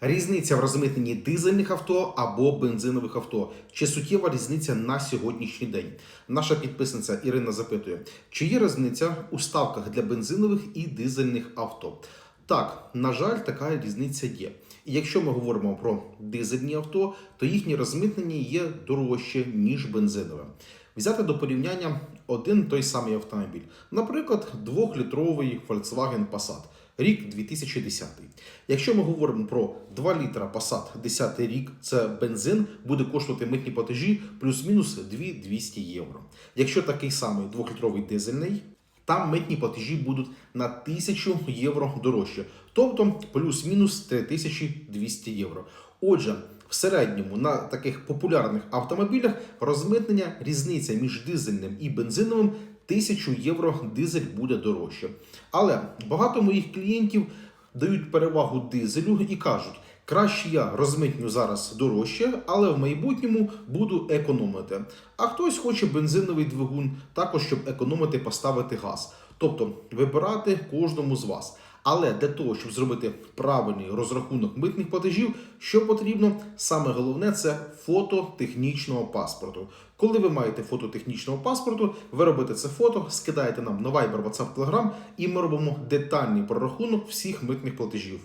Різниця в розмитненні дизельних авто або бензинових авто. Чи суттєва різниця на сьогоднішній день? Наша підписниця Ірина запитує, чи є різниця у ставках для бензинових і дизельних авто? Так, на жаль, така різниця є. І якщо ми говоримо про дизельні авто, то їхнє розмитнення є дорожче, ніж бензинове. Взяти до порівняння один той самий автомобіль. Наприклад, 2-літровий Volkswagen Passat, рік 2010. Якщо ми говоримо про 2 літра Passat 10 рік, це бензин, буде коштувати митні платежі плюс-мінус 2200 євро. Якщо такий самий 2-літровий дизельний, там митні платежі будуть на 1000 євро дорожче, тобто плюс-мінус 3200 євро. Отже, в середньому на таких популярних автомобілях розмитнення різниця між дизельним і бензиновим 1000 євро дизель буде дорожче. Але багато моїх клієнтів дають перевагу дизелю і кажуть, краще я розмитню зараз дорожче, але в майбутньому буду економити. А хтось хоче бензиновий двигун, також щоб економити, поставити газ. Тобто вибирати кожному з вас. Але для того, щоб зробити правильний розрахунок митних платежів, що потрібно, саме головне це фото технічного паспорту. Коли ви маєте фото технічного паспорту, ви робите це фото, скидаєте нам на Viber, WhatsApp, Telegram, і ми робимо детальний прорахунок всіх митних платежів.